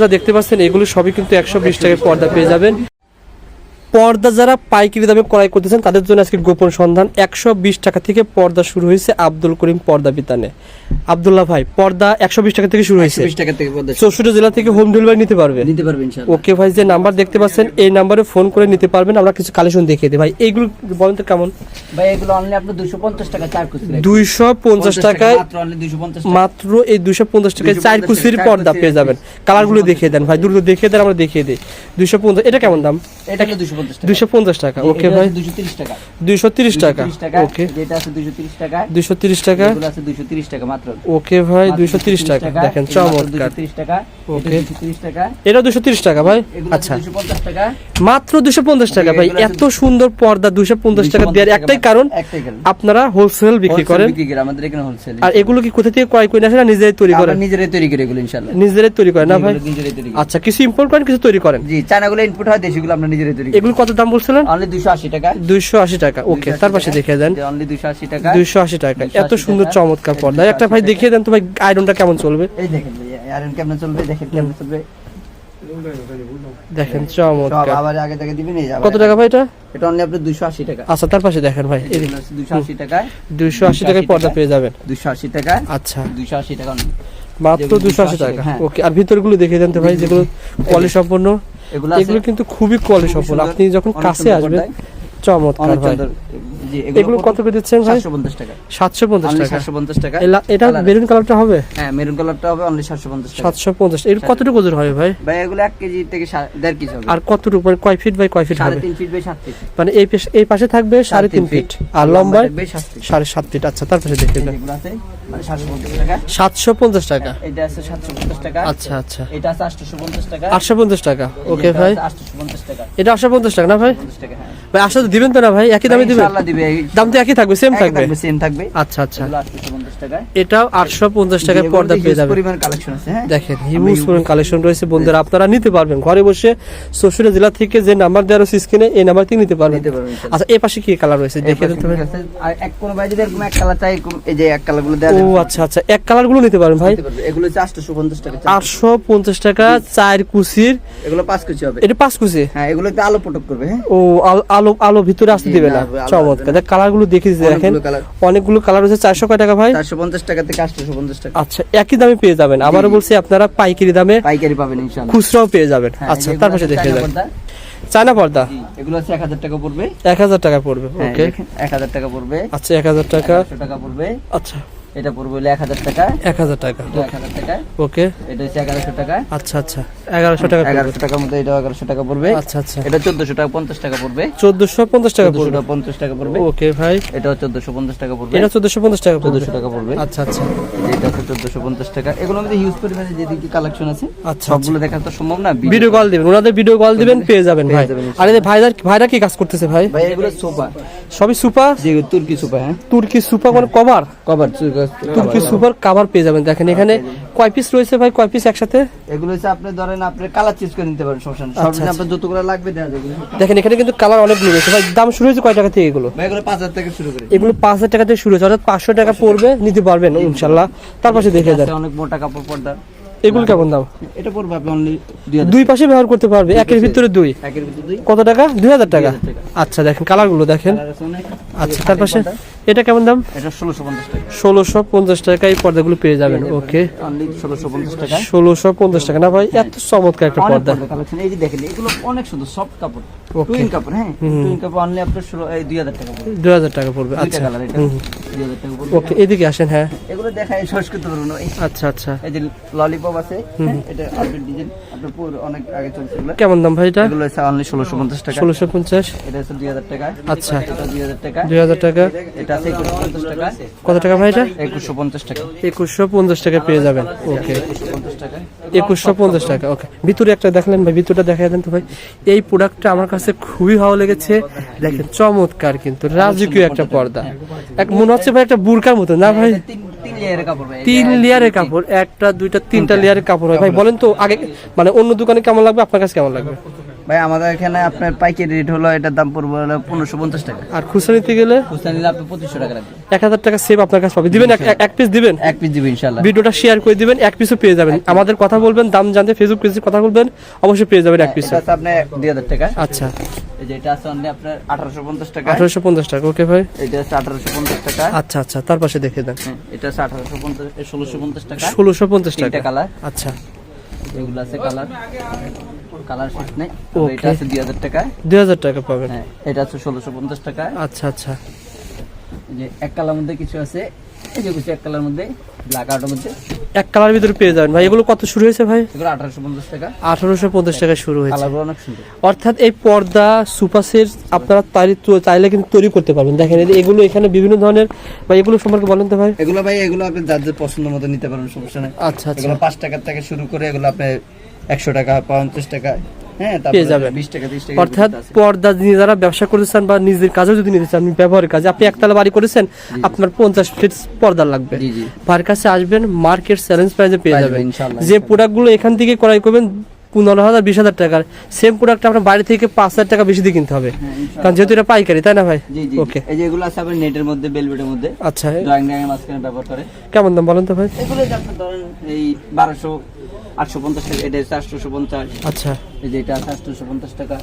যা দেখতে পাচ্ছেন এগুলো সবই কিন্তু একশো বিশ টাকায় পর্দা পেয়ে যাবেন। পর্দা যারা পাইকারি দামে ক্রয় করতেছেন তাদের জন্য আজকে গোপন সন্ধান। একশো বিশ টাকা থেকে পর্দা শুরু হয়েছে আব্দুল করিম পর্দা বিতানে। আবদুল্লাহ ভাই পর্দা একশো বিশ টাকা থেকে শুরু হয়েছে। চৌষট্টি জেলা থেকে হোম ডেলিভারি নিতে পারবে। নিতে পারবেন ওকে ভাই যে নাম্বার দেখতে পাচ্ছেন এই নাম্বারে ফোন করে নিতে পারবেন। আমরা কিছু কালেকশন দেখিয়ে দিই। ভাই এইগুলো বলেন তো কেমন? ভাই এগুলো অনলি আপনার 250 টাকা চার কুচি দুইশো পঞ্চাশ টাকায় মাত্র অনলি 250 টাকা। মাত্র এই দুশো পঞ্চাশ টাকায় চার 250 কুচির পর্দা পেয়ে যাবেন। কালারগুলো দেখিয়ে দেন। ভাই দ্রুত দেখিয়ে দেন আমরা দেখিয়ে দিই। দুশো পঞ্চাশ এটা কেমন দাম? এটা হলো 250 টাকা দুশো পঞ্চাশ টাকা ওকে ভাই আছে 230 টাকা দুইশো তিরিশ টাকা 230 টাকা ওকে যেটা আছে 230 টাকা দুইশো তিরিশ টাকা এগুলো আছে 230 টাকা মাত্র ওকে ভাই দুইশো তিরিশ টাকা দেখেন চমৎকার 230 টাকা ওকে। 230 টাকা এটা দুশো তিরিশ টাকা ভাই আচ্ছা 250 টাকা মাত্র দুশো পঞ্চাশ টাকা ভাই এত সুন্দর পর্দা দুশো পঞ্চাশ টাকা দেওয়ার একটাই কারণ আপনারা হোলসেল বিক্রি করেন আমাদের এখানে হোলসেল আর এগুলো কি কোথা থেকে ক্রয় করে আসেন না নিজেরাই তৈরি করেন নিজেরাই তৈরি করে এগুলো ইনশাআল্লাহ নিজেরাই তৈরি করেন না ভাই। আচ্ছা কিছু ইম্পোর্ট করেন কিছু তৈরি করেন জি চায়নাগুলো ইনপুট হয় দেশিগুলো আমরা নিজেরাই তৈরি করি এগুলো কত দাম বলছিলেন অনলি 280 টাকা দুইশো আশি টাকা ওকে তার পাশে দেখিয়ে দেন অনলি 280 টাকা দুইশো আশি টাকা এত সুন্দর চমৎকার পর্দা একটা ভাই দেখিয়ে দেন তো ভাই আয়রনটা কেমন চলবে এই দেখেন আয়রন কেমন চলবে দেখেন কেমন চলবে দেখেন চমৎকার আবার আগে থেকে দিবেন কত টাকা ভাই এটা এটা অনলি আপনার 280 টাকা আচ্ছা তার পাশে দেখেন ভাই এগুলো আছে 280 দুইশো আশি টাকায় পর্দা পেয়ে যাবেন 280 টাকা আচ্ছা 280 টাকা। মাত্র দুশো আশি 280 টাকা হ্যাঁ। ওকে আর ভিতরগুলো দেখিয়ে দেন তো ভাই যেগুলো কোয়ালিটি সম্পন্ন এগুলো কিন্তু খুবই কোয়ালিটি সফল। সম্পন্ন আপনি যখন কাছে আসবেন চমৎকার ভাই। এগুলো কত? করে দিচ্ছেন ভাই? 750 টাকা। সাতশো পঞ্চাশ অনলি টাকা। 750 টাকা। এটা Colour। কালারটা হবে? হ্যাঁ মেরুন কালারটা হবে অনলি 750 টাকা। সাতশো পঞ্চাশ। এর কতটুকু ওজন হবে ভাই? ভাই এগুলো 1 কেজি থেকে 1.5 কেজি হবে। আর কতটুকু মানে কয় ফিট বাই কয় ফিট হবে? তিন ফিট বাই 7 ফিট মানে এই পাশে এই পাশে থাকবে সাড়ে তিন ফিট আর লম্বায় থাকবে 7 ফিট সাড়ে সাত ফিট আচ্ছা তার পাশে দেখে আছে মানে 750 টাকা। সাতশো পঞ্চাশ টাকা? এটা আছে 750 টাকা। আচ্ছা আচ্ছা। এটা আছে 850 টাকা। আটশো পঞ্চাশ টাকা। ওকে ভাই। 850 টাকা। এটা আটশো পঞ্চাশ টাকা না ভাই? 50 হ্যাঁ। ভাই আসলে দিবেন তো না ভাই? একই দামে দিবেন? ইনশাআল্লাহ দিবে। দাম তো একই থাকবে সেম থাকবে? সেম থাকবে। আচ্ছা আচ্ছা। 850 এটাও আটশো পঞ্চাশ টাকায় পর্দা পেয়ে huge যাবে পরিমাণ কালেকশন আছে হ্যাঁ? দেখেন হিউজ পরিমাণ কালেকশন রয়েছে। বন্ধুরা আপনারা নিতে পারবেন। ঘরে বসে শ্বশুরা জেলা থেকে যে নাম্বার দেওয়া রয়েছে স্ক্রিনে এই নাম্বার থেকে নিতে পারবেন। পারবেন। আচ্ছা এই পাশে কি কালার রয়েছে? দেখে আছে। আর এক কোনো ভাই যদি এরকম এক কালার চাই এই যে এক কালারগুলো দেওয়া ও আচ্ছা আচ্ছা। এক কালারগুলো নিতে পারেন ভাই। এগুলো হচ্ছে 850 টাকা চার। আটশো পঞ্চাশ টাকা চার কুচির এগুলো পাঁচ কেজি হবে। এটা পাঁচ কুচি হ্যাঁ এগুলো আলো পটক করবে হ্যাঁ? ও আলো- আলো আলো ভিতরে আসতে দিবে না। চমৎকার। দেখ কালারগুলো দেখে দেখেন। অনেকগুলো কালার। হচ্ছে রয়েছে চারশো কয় টাকা ভাই? চারশো পঞ্চাশ টাকা থেকে আটশো পঞ্চাশ টাকা। আচ্ছা একই দামে পেয়ে যাবেন। আবারও বলছি আপনারা পাইকারি দামে পাইকারি পাবেন খুচরাও পেয়ে যাবেন। হ্যাঁ, আচ্ছা তার পাশে দেখে যাবেন চায়না পর্দা? এগুলো আছে এক হাজার টাকা পড়বে। এক হাজার টাকা পড়বে হ্যাঁ, ওকে। এক হাজার টাকা পড়বে। আচ্ছা এক হাজার টাকা। টাকা পড়বে। আচ্ছা। এটা পড়বে হলো এক হাজার টাকা। এক হাজার টাকা। এটা এক হাজার টাকা। ওকে। এটা হচ্ছে এগারোশো টাকা। আচ্ছা আচ্ছা। এগারোশো টাকা এগারোশো টাকার মধ্যে এটা এগারোশো টাকা পড়বে। আচ্ছা আচ্ছা। এটা চোদ্দশো টাকা পঞ্চাশ টাকা পড়বে। চোদ্দশো পঞ্চাশ টাকা পড়বে। পঞ্চাশ টাকা পড়বে। ওকে ভাই। এটাও চোদ্দশো পঞ্চাশ টাকা পড়বে। এটা চোদ্দশো পঞ্চাশ টাকা চোদ্দশো টাকা পড়বে। আচ্ছা আচ্ছা। এটা হচ্ছে চোদ্দশো পঞ্চাশ টাকা। এগুলোর মধ্যে হিউজ পরিমাণে যে দিকে কালেকশন আছে আচ্ছা সবগুলো দেখা তো সম্ভব না। ভিডিও কল দিবেন। ওনাদের ভিডিও কল দিবেন পেয়ে যাবেন ভাই। আর এই ভাইরা ভাইরা কি কাজ করতেছে ভাই? ভাই এগুলো সোফা। সবই সুপার যে তুর্কি সোফা হ্যাঁ। তুর্কি সুপার মানে কভার কভার তুর্কি সুপার কাভার পেয়ে যাবেন। দেখেন এখানে কয় পিস রয়েছে ভাই? কয় পিস একসাথে? এগুলো হচ্ছে আপনি ধরেন আপনি কালার চেঞ্জ করে নিতে পারেন সমস্যা নেই। সর্বনিম্ন আপনার যতগুলো লাগবে দেওয়া যাবে। দেখেন এখানে কিন্তু কালার অনেকগুলো রয়েছে। ভাই দাম শুরু হয়েছে কয় টাকা থেকে এগুলো? ভাই এগুলো পাঁচ হাজার থেকে শুরু করে। এগুলো পাঁচ হাজার টাকা থেকে শুরু হয়েছে। অর্থাৎ পাঁচশো টাকা পড়বে নিতে পারবেন ইনশাল্লাহ। তার পাশে দেখে দেন অনেক মোটা কাপড় পর্দা। এগুলো কেমন দাম? এটা পড়বে আপনি অনলি দুই পাশে ব্যবহার করতে পারবে একের ভিতরে দুই। একের ভিতরে দুই। কত টাকা? দুই হাজার টাকা। আচ্ছা দেখেন কালারগুলো দেখেন। আচ্ছা তার পাশে এটা কেমন দাম? এটা ষোলোশো পঞ্চাশ টাকা। ষোলোশো পঞ্চাশ টাকা এই পর্দাগুলো পেয়ে যাবেন ওকে। ষোলোশো পঞ্চাশ টাকা। ষোলোশো পঞ্চাশ টাকা। না ভাই এত চমৎকার একটা পর্দা। এই যে দেখেন এগুলো অনেক সুন্দর সফট কাপড়। টুইন কাপড় হ্যাঁ। টুইন কাপড় অনলি আপনার দুই হাজার টাকা পড়বে। দুই হাজার টাকা পড়বে আচ্ছা। কালার এটা হুম, হুম। দুই হাজার টাকা পড়বে। ওকে এদিকে আসেন হ্যাঁ। এগুলো দেখায় করতে আচ্ছা আচ্ছা। এই যে ললিপপ আছে। এটা আপডেট ডিজাইন আপনার পুরো অনেক আগে চলছে এগুলো কেমন দাম ভাই এটা? এগুলো অনলি টাকা। এটা আচ্ছা। এটা টাকা। টাকা। এটা আছে টাকা। কত টাকা ভাই এটা? টাকা। পেয়ে যাবেন। ওকে। টাকা। ওকে। ভিতরে একটা দেখলেন ভাই ভিতরটা দেখা দেন তো ভাই। এই প্রোডাক্টটা আমার কাছে খুবই ভালো লেগেছে। দেখেন চমৎকার কিন্তু। রাজকীয় একটা পর্দা। এক মনে হচ্ছে ভাই একটা বুরকার মতো না ভাই? তিন লেয়ারের কাপড় একটা দুইটা তিনটা লেয়ারের কাপড় হয়। ভাই বলেন তো আগে মানে অন্য দোকানে কেমন লাগবে? আপনার কাছে কেমন লাগবে? ভাই আমাদের এখানে আপনার পাইকারি রেট হলো এটার দাম পড়বে হলো পনেরোশো পঞ্চাশ টাকা। আর খুচরা নিতে গেলে? খুচরা নিলে আপনি পঁচিশশো টাকা লাগবে এক হাজার টাকা সেভ আপনার কাছে পাবে। দিবেন এক- পিস দিবেন? এক পিস দিবে ইনশাল্লাহ। ভিডিওটা শেয়ার করে দিবেন এক পিসও পেয়ে যাবেন। আমাদের কথা বলবেন দাম জানতে ফেসবুক পেজে কথা বলবেন অবশ্যই পেয়ে যাবেন এক পিস আছে আপনার দুই হাজার টাকা। আচ্ছা। এই যে এটা আছে অনলি আপনার আঠারোশো পঞ্চাশ টাকা। আঠারোশো পঞ্চাশ টাকা ওকে ভাই। এটা আছে আঠারোশো পঞ্চাশ টাকা। আচ্ছা আচ্ছা তার পাশে দেখে দেন। হ্যাঁ, এটা আছে আঠারোশো পঞ্চাশ ষোলোশো পঞ্চাশ টাকা। ষোলোশো পঞ্চাশ টাকা। কালার আচ্ছা। এগুলো আছে কালার কালার শেষ নেই। এটা আছে দুই হাজার টাকা। দুই হাজার টাকা পাবেন। হ্যাঁ এটা আছে ষোলোশো পঞ্চাশ টাকা। আচ্ছা আচ্ছা। যে এক কালার মধ্যে কিছু আছে। এই যে কিছু এক কালার মধ্যে ব্ল্যাক আউটের মধ্যে। এক কালার ভিতরে পেয়ে যাবেন। ভাই এগুলো কত শুরু হয়েছে ভাই? আঠারোশো পঞ্চাশ টাকা। টাকা শুরু হয়েছে। অর্থাৎ এই পর্দা সুপাসের আপনারা চাইলে কিন্তু তৈরি করতে পারবেন। দেখেন এগুলো এখানে বিভিন্ন ধরনের ভাই এগুলো সম্পর্কে বলেন তো ভাই। এগুলো ভাই এগুলো আপনি যার যার পছন্দ মতো নিতে পারবেন সমস্যা নেই। আচ্ছা আচ্ছা। পাঁচ টাকার থেকে শুরু করে এগুলো আপনি একশো টাকা পঞ্চাশ টাকা হ্যাঁ পেয়ে যাবেন। অর্থাৎ পর্দা নিয়ে যারা ব্যবসা করতে চান বা নিজের কাজেও যদি নিতে চান ব্যবহারের কাজে আপনি একতলা বাড়ি করেছেন আপনার পঞ্চাশ ফিট পর্দা লাগবে। জি কাছে আসবেন মার্কেট চ্যালেঞ্জ প্রাইজে পেয়ে যাবেন। যে প্রোডাক্টগুলো এখান থেকে ক্রয় করবেন পনেরো হাজার বিশ হাজার টাকার। সেম প্রোডাক্ট আপনার বাড়ি থেকে পাঁচ হাজার টাকা বেশি দিয়ে কিনতে হবে। কারণ যেহেতু এটা পাইকারি তাই না ভাই? জি জি ওকে এই যে এগুলো আছে আপনার নেটের মধ্যে বেলভেটের মধ্যে। আচ্ছা। ড্রয়িং ড্রয়িং মাঝখানে ব্যবহার করে। কেমন দাম বলেন তো ভাই? এগুলো যে ধরেন এই বারোশো আটশো পঞ্চাশ টাকা এটা হচ্ছে আটশোশো পঞ্চাশ। আচ্ছা। এই যে এটা আছে আটশোশো পঞ্চাশ টাকা।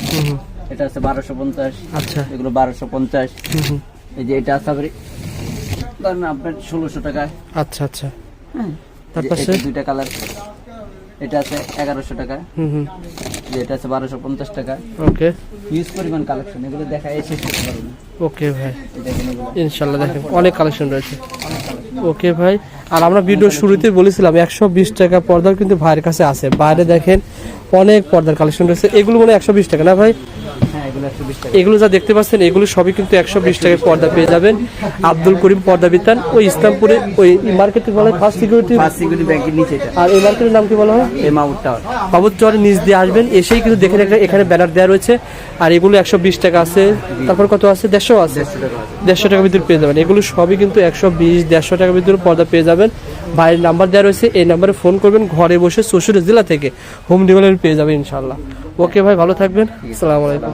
এটা আছে বারোশো পঞ্চাশ। আচ্ছা। এগুলো বারোশো পঞ্চাশ। এই যে এটা আছে ধরেন আপনার ষোলোশো টাকা আচ্ছা আচ্ছা। হ্যাঁ। তার যে পাশে? এটা দুইটা কালার এটা আছে এগারোশো টাকা। হুম হুম। এটা আছে বারোশো পঞ্চাশ টাকা। ওকে। ইউজ পরিমাণ কালেকশন এগুলো দেখা না। ওকে ভাই। ইনশাল্লাহ দেখেন অনেক কালেকশন রয়েছে। ওকে ভাই আর আমরা ভিডিও শুরুতে বলেছিলাম একশো বিশ টাকা পর্দার কিন্তু ভাইয়ের কাছে আছে। বাইরে দেখেন অনেক পর্দার কালেকশন রয়েছে। এগুলো মানে একশো বিশ টাকা না ভাই? এগুলো যা দেখতে পাচ্ছেন এগুলো সবই কিন্তু একশো বিশ টাকায় পর্দা পেয়ে যাবেন। আব্দুল করিম পর্দা বিতান ওই ইসলামপুরে ওই মার্কেটে বলা হয় ফার্স্ট সিকিউরিটি ফার্স্ট সিকিউরিটি ব্যাংকের নিচে আর এই মার্কেটের নাম কি বলা হয়? মাউট টাওয়ার নিচ দিয়ে আসবেন এসেই কিন্তু দেখেন একটা- এখানে ব্যানার দেওয়া রয়েছে। আর এগুলো একশো বিশ টাকা আছে। তারপর কত আছে? দেড়শো আছে। দেড়শো টাকার ভিতরে পেয়ে যাবেন। এগুলো সবই কিন্তু একশো বিশ দেড়শো টাকার ভিতরে পর্দা পেয়ে যাবেন। ভাইয়ের নাম্বার দেওয়া রয়েছে এই নাম্বারে ফোন করবেন ঘরে বসে চৌষট্টি জেলা থেকে হোম ডেলিভারি পেয়ে যাবেন ইনশাল্লাহ ওকে ভাই ভালো থাকবেন। আসসালামু আলাইকুম।